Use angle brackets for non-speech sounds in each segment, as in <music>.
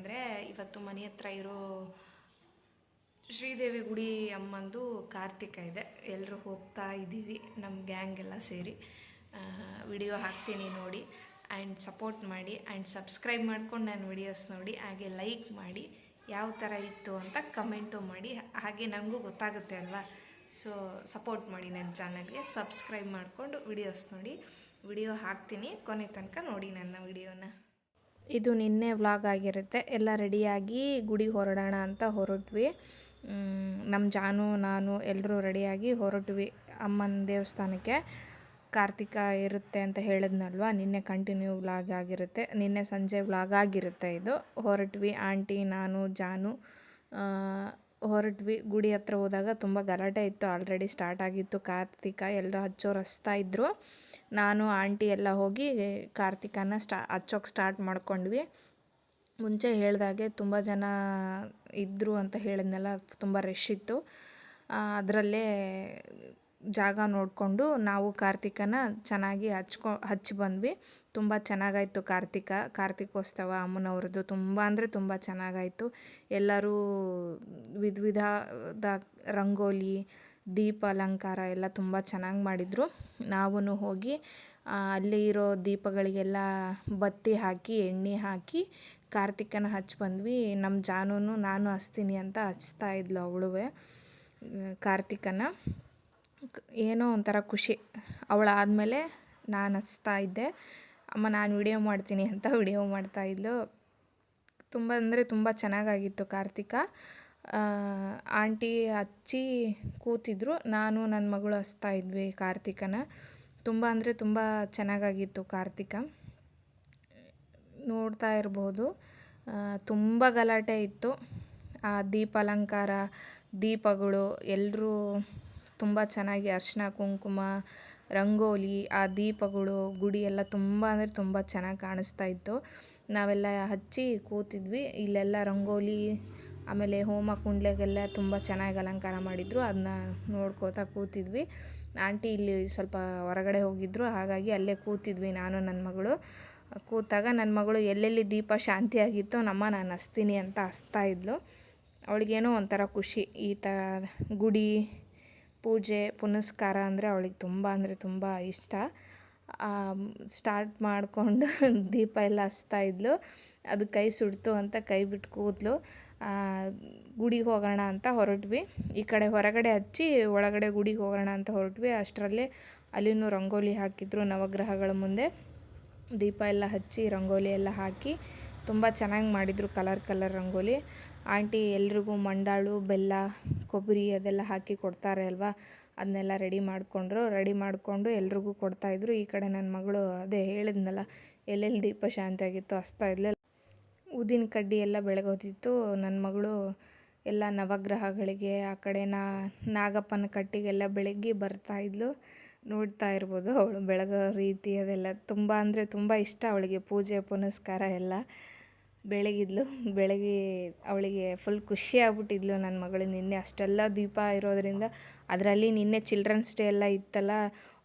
ಅಂದರೆ ಇವತ್ತು ಮನೆ ಹತ್ರ ಇರೋ ಶ್ರೀದೇವಿ ಗುಡಿ ಅಮ್ಮಂದು ಕಾರ್ತಿಕ ಇದೆ. ಎಲ್ಲರೂ ಹೋಗ್ತಾ ಇದ್ದೀವಿ ನಮ್ಮ ಗ್ಯಾಂಗ್ ಎಲ್ಲ ಸೇರಿ. ವಿಡಿಯೋ ಹಾಕ್ತೀನಿ ನೋಡಿ ಆ್ಯಂಡ್ ಸಪೋರ್ಟ್ ಮಾಡಿ ಆ್ಯಂಡ್ ಸಬ್ಸ್ಕ್ರೈಬ್ ಮಾಡ್ಕೊಂಡು ನಾನು ವಿಡಿಯೋಸ್ ನೋಡಿ, ಹಾಗೆ ಲೈಕ್ ಮಾಡಿ, ಯಾವ ಥರ ಇತ್ತು ಅಂತ ಕಮೆಂಟು ಮಾಡಿ, ಹಾಗೆ ನನಗೂ ಗೊತ್ತಾಗುತ್ತೆ ಅಲ್ವಾ? ಸೊ ಸಪೋರ್ಟ್ ಮಾಡಿ ನನ್ನ ಚಾನಲ್ಗೆ ಸಬ್ಸ್ಕ್ರೈಬ್ ಮಾಡಿಕೊಂಡು ವಿಡಿಯೋಸ್ ನೋಡಿ ವಿಡಿಯೋ ಹಾಕ್ತೀನಿ, ಕೊನೆ ತನಕ ನೋಡಿ ನನ್ನ ವಿಡಿಯೋನ ಇದು ನಿನ್ನೆ ವ್ಲಾಗ್ ಆಗಿರುತ್ತೆ. ಎಲ್ಲ ರೆಡಿಯಾಗಿ ಗುಡಿ ಹೊರಡೋಣ ಅಂತ ಹೊರಟ್ವಿ. ನಮ್ಮ ಜಾನು, ನಾನು ಎಲ್ಲರೂ ರೆಡಿಯಾಗಿ ಹೊರಟ್ವಿ ಅಮ್ಮನ ದೇವಸ್ಥಾನಕ್ಕೆ. ಕಾರ್ತಿಕ ಇರುತ್ತೆ ಅಂತ ಹೇಳಿದ್ನಲ್ವ? ನಿನ್ನೆ ಕಂಟಿನ್ಯೂ ವ್ಲಾಗ್ ಆಗಿರುತ್ತೆ. ನಿನ್ನೆ ಸಂಜೆ ವ್ಲಾಗ್ ಆಗಿರುತ್ತೆ ಇದು. ಹೊರಟ್ವಿ ಆಂಟಿ, ನಾನು, ಜಾನು ಹೊರಟ್ವಿ. ಗುಡಿ ಹತ್ರ ಹೋದಾಗ ತುಂಬ ಗಲಾಟೆ ಇತ್ತು. ಆಲ್ರೆಡಿ ಸ್ಟಾರ್ಟ್ ಆಗಿತ್ತು. ಕಾರ್ತಿಕ ಎಲ್ಲ ಹಚ್ಚೋರು ಹಚ್ತಾ ಇದ್ದರು ನಾನು, ಆಂಟಿ ಎಲ್ಲ ಹೋಗಿ ಕಾರ್ತಿಕನ ಸ್ಟಾ, ಹಚ್ಚೋಕೆ ಸ್ಟಾರ್ಟ್ ಮಾಡ್ಕೊಂಡ್ವಿ. ಮುಂಚೆ ಹೇಳಿದಾಗೆ ತುಂಬ ಜನ ಇದ್ದರು ಅಂತ ಹೇಳಿದ್ನಲ್ಲ, ತುಂಬ ರಶ್ ಇತ್ತು. ಅದರಲ್ಲೇ ಜಾಗ ನೋಡಿಕೊಂಡು ನಾವು ಕಾರ್ತಿಕನ ಚೆನ್ನಾಗಿ ಹಚ್ಕೊ, ಹಚ್ಚಿ ಬಂದ್ವಿ. ತುಂಬ ಚೆನ್ನಾಗಾಯಿತು ಕಾರ್ತಿಕ, ಕಾರ್ತಿಕೋತ್ಸವ ಅಮ್ಮನವ್ರದ್ದು ತುಂಬ ಅಂದರೆ ತುಂಬ ಚೆನ್ನಾಗಾಯಿತು. ಎಲ್ಲರೂ ವಿಧ ವಿಧದ ರಂಗೋಲಿ, ದೀಪ ಅಲಂಕಾರ ಎಲ್ಲ ತುಂಬ ಚೆನ್ನಾಗಿ ಮಾಡಿದರು. ನಾವೂ ಹೋಗಿ ಅಲ್ಲಿ ಇರೋ ದೀಪಗಳಿಗೆಲ್ಲ ಬತ್ತಿ ಹಾಕಿ, ಎಣ್ಣೆ ಹಾಕಿ ಕಾರ್ತಿಕನ ಹಚ್ಚಿ ಬಂದ್ವಿ. ನಮ್ಮ ಜಾನೂನು ನಾನು ಹಚ್ತೀನಿ ಅಂತ ಹಚ್ತಾ ಇದ್ಲು ಅವಳುವೆ ಕಾರ್ತಿಕನ. ಏನೋ ಒಂಥರ ಖುಷಿ ಅವಳಾದಮೇಲೆ ನಾನು ಹಚ್ತಾ ಇದ್ದೆ. ಅಮ್ಮ, ನಾನು ವಿಡಿಯೋ ಮಾಡ್ತೀನಿ ಅಂತ ವಿಡಿಯೋ ಮಾಡ್ತಾ ಇದ್ಲು. ತುಂಬ ಅಂದರೆ ತುಂಬ ಚೆನ್ನಾಗಾಗಿತ್ತು ಕಾರ್ತಿಕ. ಆಂಟಿ ಹಚ್ಚಿ ಕೂತಿದ್ರು. ನಾನು ನನ್ನ ಮಗಳು ಹಚ್ತಾ ಇದ್ವಿ ಕಾರ್ತಿಕನ. ತುಂಬ ಅಂದರೆ ತುಂಬ ಚೆನ್ನಾಗಾಗಿತ್ತು ಕಾರ್ತಿಕ. ನೋಡ್ತಾ ಇರ್ಬೋದು. ತುಂಬ ಗಲಾಟೆ ಇತ್ತು. ಆ ದೀಪ ಅಲಂಕಾರ, ದೀಪಗಳು ಎಲ್ಲರೂ ತುಂಬ ಚೆನ್ನಾಗಿ ಅರಿಶಿನ ಕುಂಕುಮ, ರಂಗೋಲಿ, ಆ ದೀಪಗಳು, ಗುಡಿ ಎಲ್ಲ ತುಂಬ ಅಂದರೆ ತುಂಬ ಚೆನ್ನಾಗಿ ಕಾಣಿಸ್ತಾ ಇತ್ತು. ನಾವೆಲ್ಲ ಹಚ್ಚಿ ಕೂತಿದ್ವಿ. ಇಲ್ಲೆಲ್ಲ ರಂಗೋಲಿ, ಆಮೇಲೆ ಹೋಮ ಕುಂಡ್ಲೆಗೆಲ್ಲ ತುಂಬ ಚೆನ್ನಾಗಿ ಅಲಂಕಾರ ಮಾಡಿದ್ರು. ಅದನ್ನ ನೋಡ್ಕೋತಾ ಕೂತಿದ್ವಿ. ಆಂಟಿ ಇಲ್ಲಿ ಸ್ವಲ್ಪ ಹೊರಗಡೆ ಹೋಗಿದ್ರು. ಹಾಗಾಗಿ ಅಲ್ಲೇ ಕೂತಿದ್ವಿ ನಾನು ನನ್ನ ಮಗಳು. ಕೂತಾಗ ನನ್ನ ಮಗಳು ಎಲ್ಲೆಲ್ಲಿ ದೀಪ ಶಾಂತಿಯಾಗಿತ್ತೋ ನಮ್ಮ, ನಾನು ಹಸ್ತೀನಿ ಅಂತ ಹಸ್ತಾ ಇದ್ಲು. ಅವಳಿಗೇನೋ ಒಂಥರ ಖುಷಿ. ಈ ಥರ ಗುಡಿ ಪೂಜೆ, ಪುನಸ್ಕಾರ ಅಂದರೆ ಅವಳಿಗೆ ತುಂಬ ಅಂದರೆ ತುಂಬ ಇಷ್ಟ. ಸ್ಟಾರ್ಟ್ ಮಾಡಿಕೊಂಡು <laughs> ದೀಪ ಎಲ್ಲ ಹಚ್ತಾ ಇದ್ಲು. ಅದು ಕೈ ಸುಡ್ತು ಅಂತ ಕೈ ಬಿಟ್ಟು ಕೂದಲು. ಗುಡಿಗೆ ಹೋಗೋಣ ಅಂತ ಹೊರಟ್ವಿ. ಈ ಕಡೆ ಹೊರಗಡೆ ಹಚ್ಚಿ ಒಳಗಡೆ ಗುಡಿಗೆ ಹೋಗೋಣ ಅಂತ ಹೊರಟ್ವಿ. ಅಷ್ಟರಲ್ಲೇ ಅಲ್ಲಿನ ರಂಗೋಲಿ ಹಾಕಿದ್ರು ನವಗ್ರಹಗಳ ಮುಂದೆ. ದೀಪ ಎಲ್ಲ ಹಚ್ಚಿ ರಂಗೋಲಿ ಎಲ್ಲ ಹಾಕಿ ತುಂಬ ಚೆನ್ನಾಗಿ ಮಾಡಿದರು ಕಲರ್ ಕಲರ್ ರಂಗೋಲಿ. ಆಂಟಿ ಎಲ್ರಿಗೂ ಮಂಡಾಳು, ಬೆಲ್ಲ, ಕೊಬ್ಬರಿ ಅದೆಲ್ಲ ಹಾಕಿ ಕೊಡ್ತಾರೆ ಅಲ್ವಾ? ಅದನ್ನೆಲ್ಲ ರೆಡಿ ಮಾಡಿಕೊಂಡ್ರು. ರೆಡಿ ಮಾಡಿಕೊಂಡು ಎಲ್ರಿಗೂ ಕೊಡ್ತಾಯಿದ್ರು ಈ ಕಡೆ ನನ್ನ ಮಗಳು ಅದೇ ಹೇಳಿದ್ನಲ್ಲ, ಎಲ್ಲೆಲ್ಲಿ ದೀಪ ಶಾಂತಿಯಾಗಿತ್ತು ಹಸ್ತಾ ಇದ್ಲೆ ಊದಿನ ಕಡ್ಡಿ ಎಲ್ಲ ಬೆಳಗೋತಿತ್ತು ನನ್ನ ಮಗಳು ಎಲ್ಲ ನವಗ್ರಹಗಳಿಗೆ, ಆ ಕಡೆ ನಾ, ನಾಗಪ್ಪನ ಕಟ್ಟಿಗೆಲ್ಲ ಬೆಳಗ್ಗೆ ಬರ್ತಾ ಇದ್ಲು. ನೋಡ್ತಾ ಇರ್ಬೋದು ಅವಳು ಬೆಳಗೋ ರೀತಿ ಅದೆಲ್ಲ. ತುಂಬ ಅಂದರೆ ತುಂಬ ಇಷ್ಟ ಅವಳಿಗೆ ಪೂಜೆ, ಪುನಸ್ಕಾರ ಎಲ್ಲ. ಬೆಳಗಿದ್ಲು. ಬೆಳಗ್ಗೆ ಅವಳಿಗೆ ಫುಲ್ ಖುಷಿ ಆಗ್ಬಿಟ್ಟಿದ್ಲು ನನ್ನ ಮಗಳು. ನಿನ್ನೆ ಅಷ್ಟೆಲ್ಲ ದೀಪ ಇರೋದರಿಂದ ಅದರಲ್ಲಿ ನಿನ್ನೆ ಚಿಲ್ಡ್ರನ್ಸ್ ಡೇ ಎಲ್ಲ ಇತ್ತಲ್ಲ.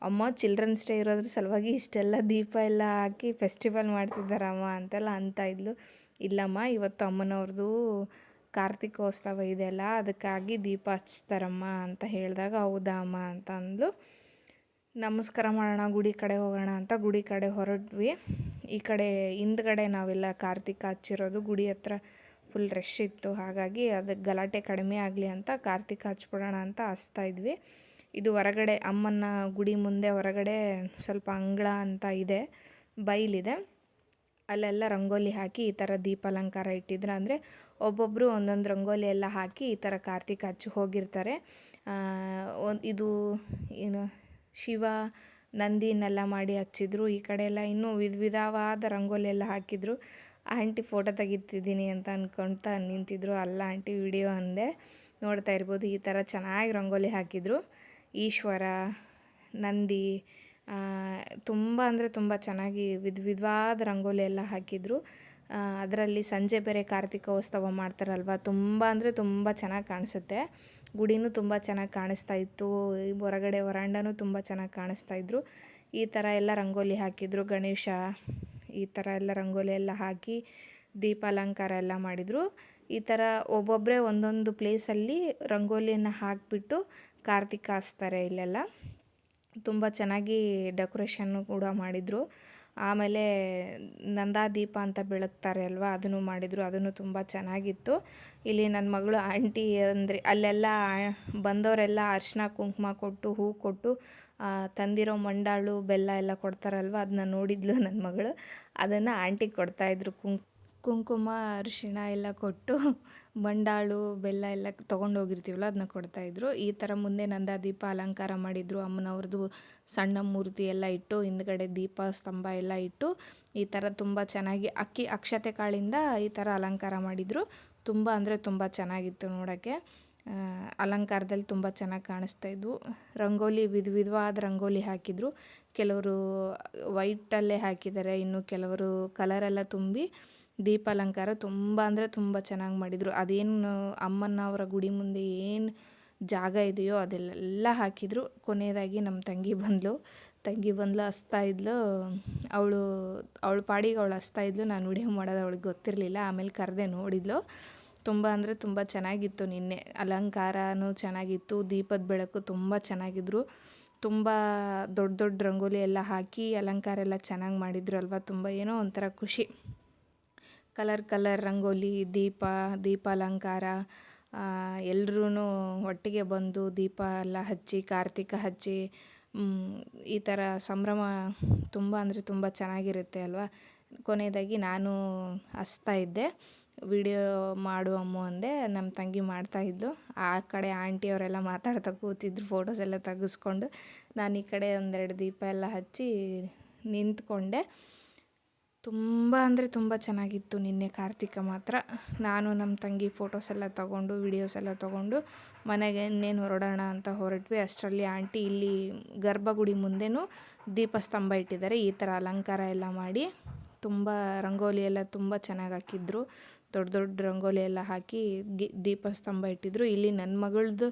ಅಮ್ಮ ಚಿಲ್ಡ್ರನ್ಸ್ ಡೇ ಇರೋದ್ರ ಸಲುವಾಗಿ ಇಷ್ಟೆಲ್ಲ ದೀಪ ಎಲ್ಲ ಹಾಕಿ ಫೆಸ್ಟಿವಲ್ ಮಾಡ್ತಿದ್ದಾರಮ್ಮ ಅಂತೆಲ್ಲ ಅಂತ ಇದ್ಲು. ಇಲ್ಲಮ್ಮ, ಇವತ್ತು ಅಮ್ಮನವ್ರದ್ದು ಕಾರ್ತಿಕೋತ್ಸವ ಇದೆಲ್ಲ ಅದಕ್ಕಾಗಿ ದೀಪ ಹಚ್ತಾರಮ್ಮ ಅಂತ ಹೇಳಿದಾಗ ಹೌದಾ ಅಮ್ಮ ಅಂತ ಅಂದ್ಲು. ನಮಸ್ಕಾರ ಮಾಡೋಣ, ಗುಡಿ ಕಡೆ ಹೋಗೋಣ ಅಂತ ಗುಡಿ ಕಡೆ ಹೊರಟ್ವಿ. ಈ ಕಡೆ ಹಿಂದ್ಗಡೆ ನಾವೆಲ್ಲ ಕಾರ್ತಿಕ ಹಚ್ಚಿರೋದು ಗುಡಿ ಹತ್ರ ಫುಲ್ ರಶ್ ಇತ್ತು. ಹಾಗಾಗಿ ಅದಕ್ಕೆ ಗಲಾಟೆ ಕಡಿಮೆ ಆಗಲಿ ಅಂತ ಕಾರ್ತಿಕ ಹಚ್ಬಿಡೋಣ ಅಂತ ಹಚ್ತಾ ಇದ್ವಿ. ಇದು ಹೊರಗಡೆ ಅಮ್ಮನ ಗುಡಿ ಮುಂದೆ ಹೊರಗಡೆ ಸ್ವಲ್ಪ ಅಂಗಳ ಅಂತ ಇದೆ, ಬೈಲಿದೆ. ಅಲ್ಲೆಲ್ಲ ರಂಗೋಲಿ ಹಾಕಿ ಈ ಥರ ದೀಪ ಅಲಂಕಾರ ಇಟ್ಟಿದ್ರು. ಅಂದರೆ ಒಬ್ಬೊಬ್ಬರು ಒಂದೊಂದು ರಂಗೋಲಿ ಎಲ್ಲ ಹಾಕಿ ಈ ಥರ ಕಾರ್ತಿಕ ಹಚ್ಚಿ ಹೋಗಿರ್ತಾರೆ. ಇದು ಏನು, ಶಿವ ನಂದಿನೆಲ್ಲ ಮಾಡಿ ಹಚ್ಚಿದ್ರು. ಈ ಕಡೆ ಎಲ್ಲ ಇನ್ನೂ ವಿಧ ವಿಧವಾದ ರಂಗೋಲಿ ಎಲ್ಲ ಹಾಕಿದ್ರು. ಆಂಟಿ ಫೋಟೋ ತೆಗಿತಿದ್ದೀನಿ ಅಂತ ಅಂದ್ಕೊಳ್ತಾ ನಿಂತಿದ್ರು. ಅಲ್ಲ ಆಂಟಿ, ವಿಡಿಯೋ ಅಂದೆ. ನೋಡ್ತಾ ಇರ್ಬೋದು, ಈ ಥರ ಚೆನ್ನಾಗಿ ರಂಗೋಲಿ ಹಾಕಿದ್ರು. ಈಶ್ವರ, ನಂದಿ ತುಂಬ ಅಂದರೆ ತುಂಬ ಚೆನ್ನಾಗಿ ವಿಧ ವಿಧವಾದ ರಂಗೋಲಿ ಎಲ್ಲ ಹಾಕಿದ್ರು. ಅದರಲ್ಲಿ ಸಂಜೆ ಬೇರೆ ಕಾರ್ತಿಕೋತ್ಸವ ಮಾಡ್ತಾರಲ್ವ, ತುಂಬ ಅಂದರೆ ತುಂಬ ಚೆನ್ನಾಗಿ ಕಾಣಿಸುತ್ತೆ. ಗುಡಿನೂ ತುಂಬ ಚೆನ್ನಾಗಿ ಕಾಣಿಸ್ತಾ ಇತ್ತು ಹೊರಗಡೆ ವರಾಂಡನೂ ತುಂಬ ಚೆನ್ನಾಗಿ ಕಾಣಿಸ್ತಾ ಇದ್ರು. ಈ ಥರ ಎಲ್ಲ ರಂಗೋಲಿ ಹಾಕಿದ್ರು, ಗಣೇಶ ಈ ಥರ ಎಲ್ಲ ರಂಗೋಲಿ ಎಲ್ಲ ಹಾಕಿ ದೀಪ ಅಲಂಕಾರ ಎಲ್ಲ ಮಾಡಿದರು. ಈ ಥರ ಒಬ್ಬೊಬ್ಬರೇ ಒಂದೊಂದು ಪ್ಲೇಸಲ್ಲಿ ರಂಗೋಲಿಯನ್ನು ಹಾಕಿಬಿಟ್ಟು ಕಾರ್ತಿಕ ಹಾಸ್ತಾರೆ ಇಲ್ಲೆಲ್ಲ. ತುಂಬ ಚೆನ್ನಾಗಿ ಡೆಕೋರೇಷನ್ನು ಕೂಡ ಮಾಡಿದರು. ಆಮೇಲೆ ನಂದಾದೀಪ ಅಂತ ಬೆಳಗ್ತಾರೆ ಅಲ್ವಾ? ಅದನ್ನು ಮಾಡಿದರು. ಅದನ್ನು ತುಂಬ ಚೆನ್ನಾಗಿತ್ತು. ಇಲ್ಲಿ ನನ್ನ ಮಗಳು ಆಂಟಿ ಅಂದರೆ ಅಲ್ಲೆಲ್ಲ ಬಂದವರೆಲ್ಲ ಅರಿಶಿನ ಕುಂಕುಮ ಕೊಟ್ಟು, ಹೂ ಕೊಟ್ಟು ತಂದಿರೋ ಮಂಡಾಳು, ಬೆಲ್ಲ ಎಲ್ಲ ಕೊಡ್ತಾರಲ್ವ? ಅದನ್ನ ನೋಡಿದ್ಲು ನನ್ನ ಮಗಳು. ಅದನ್ನು ಆಂಟಿಗೆ ಕೊಡ್ತಾಯಿದ್ರು ಕುಂಕ್ ಕುಂಕುಮ, ಅರಿಶಿಣ ಎಲ್ಲ ಕೊಟ್ಟು ಬಂಡಾಳು, ಬೆಲ್ಲ ಎಲ್ಲ ತೊಗೊಂಡು ಹೋಗಿರ್ತೀವಲ್ಲ ಅದನ್ನ ಕೊಡ್ತಾಯಿದ್ರು ಈ ಥರ ಮುಂದೆ ನಂದ ದೀಪ ಅಲಂಕಾರ ಮಾಡಿದರು. ಅಮ್ಮನವ್ರದ್ದು ಸಣ್ಣ ಮೂರ್ತಿ ಎಲ್ಲ ಇಟ್ಟು, ಹಿಂದ್ಗಡೆ ದೀಪ ಸ್ತಂಭ ಎಲ್ಲ ಇಟ್ಟು, ಈ ಥರ ತುಂಬ ಚೆನ್ನಾಗಿ ಅಕ್ಕಿ ಅಕ್ಷತೆ ಕಾಳಿಂದ ಈ ಥರ ಅಲಂಕಾರ ಮಾಡಿದರು. ತುಂಬ ಅಂದರೆ ತುಂಬ ಚೆನ್ನಾಗಿತ್ತು ನೋಡೋಕ್ಕೆ. ಅಲಂಕಾರದಲ್ಲಿ ತುಂಬ ಚೆನ್ನಾಗಿ ಕಾಣಿಸ್ತಾ ಇದ್ವು. ರಂಗೋಲಿ ವಿಧ ವಿಧವಾದ ರಂಗೋಲಿ ಹಾಕಿದರು. ಕೆಲವರು ವೈಟಲ್ಲೇ ಹಾಕಿದ್ದಾರೆ, ಇನ್ನು ಕೆಲವರು ಕಲರೆಲ್ಲ ತುಂಬಿ. ದೀಪ ಅಲಂಕಾರ ತುಂಬ ಅಂದರೆ ತುಂಬ ಚೆನ್ನಾಗಿ ಮಾಡಿದರು. ಅದೇನು ಅಮ್ಮನವರ ಗುಡಿ ಮುಂದೆ ಏನು ಜಾಗ ಇದೆಯೋ ಅದೆಲ್ಲ ಹಾಕಿದರು. ಕೊನೆಯದಾಗಿ ನಮ್ಮ ತಂಗಿ ಬಂದಳು ತಂಗಿ ಬಂದಳು ಹಸ್ತಾ ಇದ್ಲು. ಅವಳು, ಅವಳ ಪಾಡಿಗೆ ಅವಳು ಹಸ್ತಾ ಇದ್ಲು. ನಾನು ವಿಡಿಯೋ ಮಾಡೋದು ಅವಳಿಗೆ ಗೊತ್ತಿರಲಿಲ್ಲ. ಆಮೇಲೆ ಕರೆದೆ ನೋಡಿದ್ಲು. ತುಂಬ ಅಂದರೆ ತುಂಬ ಚೆನ್ನಾಗಿತ್ತು ನಿನ್ನೆ. ಅಲಂಕಾರನೂ ಚೆನ್ನಾಗಿತ್ತು, ದೀಪದ ಬೆಳಕು ತುಂಬ ಚೆನ್ನಾಗಿದ್ರು. ತುಂಬ ದೊಡ್ಡ ದೊಡ್ಡ ರಂಗೋಲಿ ಎಲ್ಲ ಹಾಕಿ ಅಲಂಕಾರ ಎಲ್ಲ ಚೆನ್ನಾಗಿ ಮಾಡಿದ್ರು ಅಲ್ವಾ? ತುಂಬ ಏನೋ ಒಂಥರ ಖುಷಿ. ಕಲರ್ ಕಲರ್ ರಂಗೋಲಿ, ದೀಪ, ದೀಪಾಲಂಕಾರ ಎಲ್ಲರೂ ಒಟ್ಟಿಗೆ ಬಂದು ದೀಪ ಎಲ್ಲ ಹಚ್ಚಿ, ಕಾರ್ತಿಕ ಹಚ್ಚಿ ಈ ಥರ ಸಂಭ್ರಮ ತುಂಬ ಅಂದರೆ ತುಂಬ ಚೆನ್ನಾಗಿರುತ್ತೆ ಅಲ್ವಾ? ಕೊನೆಯದಾಗಿ ನಾನು ಹಚ್ತಾ ಇದ್ದೆ. ವಿಡಿಯೋ ಮಾಡು ಅಮ್ಮ ಅಂದೆ, ನಮ್ಮ ತಂಗಿ ಮಾಡ್ತಾಯಿದ್ದು ಆ ಕಡೆ ಆಂಟಿಯವರೆಲ್ಲ ಮಾತಾಡ್ತಾ ಕೂತಿದ್ರು ಫೋಟೋಸ್ ಎಲ್ಲ ತೆಗೆಸ್ಕೊಂಡು. ನಾನು ಈ ಕಡೆ ಒಂದೆರಡು ದೀಪ ಎಲ್ಲ ಹಚ್ಚಿ ನಿಂತ್ಕೊಂಡೆ. ತುಂಬ ಅಂದರೆ ತುಂಬ ಚೆನ್ನಾಗಿತ್ತು ನಿನ್ನೆ ಕಾರ್ತಿಕ ಮಾತ್ರ. ನಾನು ನಮ್ಮ ತಂಗಿ ಫೋಟೋಸ್ ಎಲ್ಲ ತೊಗೊಂಡು ವಿಡಿಯೋಸ್ ಎಲ್ಲ ತೊಗೊಂಡು ಮನೆಗೆ ಇನ್ನೇನು ಹೊರಡೋಣ ಅಂತ ಹೊರಟ್ವಿ. ಅಷ್ಟರಲ್ಲಿ ಆಂಟಿ ಇಲ್ಲಿ ಗರ್ಭಗುಡಿ ಮುಂದೆನೂ ದೀಪಸ್ತಂಭ ಇಟ್ಟಿದ್ದಾರೆ. ಈ ಥರ ಅಲಂಕಾರ ಎಲ್ಲ ಮಾಡಿ ತುಂಬ ರಂಗೋಲಿ ಎಲ್ಲ ತುಂಬ ಚೆನ್ನಾಗಿ ಹಾಕಿದ್ರು. ದೊಡ್ಡ ದೊಡ್ಡ ರಂಗೋಲಿ ಎಲ್ಲ ಹಾಕಿ ಗಿ ದೀಪಸ್ತಂಭ ಇಟ್ಟಿದ್ರು. ಇಲ್ಲಿ ನನ್ನ ಮಗಳದ್ದು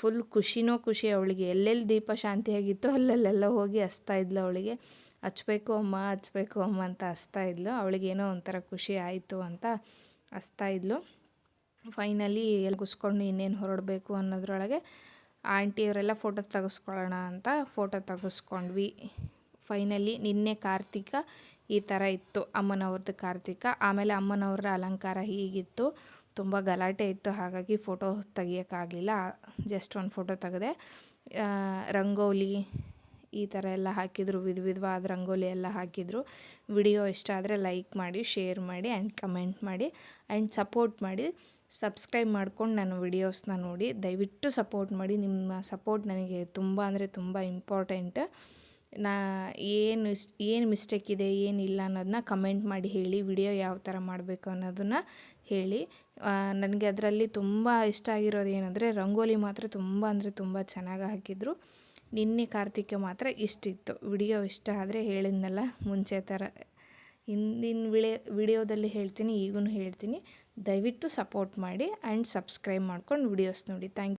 ಫುಲ್ ಖುಷಿನೋ ಖುಷಿ ಅವಳಿಗೆ. ಎಲ್ಲೆಲ್ಲಿ ದೀಪ ಶಾಂತಿಯಾಗಿತ್ತು ಅಲ್ಲಲ್ಲೆಲ್ಲ ಹೋಗಿ ಹಚ್ತಾ ಇದ್ಲು ಅವಳಿಗೆ. ಹಚ್ಬೇಕು ಅಮ್ಮ ಹಚ್ಬೇಕು ಅಮ್ಮ ಅಂತ ಹಚ್ತಾ ಇದ್ಲು. ಅವಳಿಗೇನೋ ಒಂಥರ ಖುಷಿ ಆಯಿತು ಅಂತ ಹಚ್ತಾ ಇದ್ಲು. ಫೈನಲಿ ಎಲ್ಲಿ ಕುಸ್ಕೊಂಡು ಇನ್ನೇನು ಹೊರಡಬೇಕು ಅನ್ನೋದ್ರೊಳಗೆ ಆಂಟಿಯವರೆಲ್ಲ ಫೋಟೋ ತೆಗೆಸ್ಕೊಳ್ಳೋಣ ಅಂತ ಫೋಟೋ ತೆಗೆಸ್ಕೊಂಡ್ವಿ. ಫೈನಲಿ ನಿನ್ನೆ ಕಾರ್ತಿಕ ಈ ಥರ ಇತ್ತು, ಅಮ್ಮನವ್ರದ್ದು ಕಾರ್ತಿಕ. ಆಮೇಲೆ ಅಮ್ಮನವ್ರ ಅಲಂಕಾರ ಹೀಗಿತ್ತು. ತುಂಬ ಗಲಾಟೆ ಇತ್ತು, ಹಾಗಾಗಿ ಫೋಟೋ ತೆಗಿಯೋಕ್ಕಾಗಲಿಲ್ಲ. ಜಸ್ಟ್ ಒಂದು ಫೋಟೋ ತೆಗೆದೆ. ರಂಗೋಲಿ ಈ ಥರ ಎಲ್ಲ ಹಾಕಿದರು, ವಿಧ ವಿಧವಾದ ರಂಗೋಲಿ ಎಲ್ಲ ಹಾಕಿದರು. ವಿಡಿಯೋ ಇಷ್ಟ ಆದರೆ ಲೈಕ್ ಮಾಡಿ, ಶೇರ್ ಮಾಡಿ ಆ್ಯಂಡ್ ಕಮೆಂಟ್ ಮಾಡಿ ಆ್ಯಂಡ್ ಸಪೋರ್ಟ್ ಮಾಡಿ. ಸಬ್ಸ್ಕ್ರೈಬ್ ಮಾಡ್ಕೊಂಡು ನಾನು ವಿಡಿಯೋಸ್ನ ನೋಡಿ. ದಯವಿಟ್ಟು ಸಪೋರ್ಟ್ ಮಾಡಿ. ನಿಮ್ಮ ಸಪೋರ್ಟ್ ನನಗೆ ತುಂಬ ಅಂದರೆ ತುಂಬ ಇಂಪಾರ್ಟೆಂಟ್. ನಾ ಏನು ಏನು ಮಿಸ್ಟೇಕ್ ಇದೆ ಏನಿಲ್ಲ ಅನ್ನೋದನ್ನ ಕಮೆಂಟ್ ಮಾಡಿ ಹೇಳಿ. ವಿಡಿಯೋ ಯಾವ ಥರ ಮಾಡಬೇಕು ಅನ್ನೋದನ್ನು ಹೇಳಿ. ನನಗೆ ಅದರಲ್ಲಿ ತುಂಬ ಇಷ್ಟ ಆಗಿರೋದು ಏನಂದರೆ ರಂಗೋಲಿ ಮಾತ್ರ ತುಂಬ ಅಂದರೆ ತುಂಬ ಚೆನ್ನಾಗಿ ಹಾಕಿದ್ರು. ನಿನ್ನೆ ಕಾರ್ತಿಕ ಮಾತ್ರ ಇಷ್ಟಿತ್ತು. ವಿಡಿಯೋ ಇಷ್ಟ ಆದರೆ ಹೇಳಿದ್ನಲ್ಲ ಮುಂಚೆ ಥರ ಹಿಂದಿನ ವಿಳೆ, ವಿಡಿಯೋದಲ್ಲಿ ಹೇಳ್ತೀನಿ ಈಗೂ ಹೇಳ್ತೀನಿ. ದಯವಿಟ್ಟು ಸಪೋರ್ಟ್ ಮಾಡಿ ಆ್ಯಂಡ್ ಸಬ್ಸ್ಕ್ರೈಬ್ ಮಾಡ್ಕೊಂಡು ವಿಡಿಯೋಸ್ ನೋಡಿ. ಥ್ಯಾಂಕ್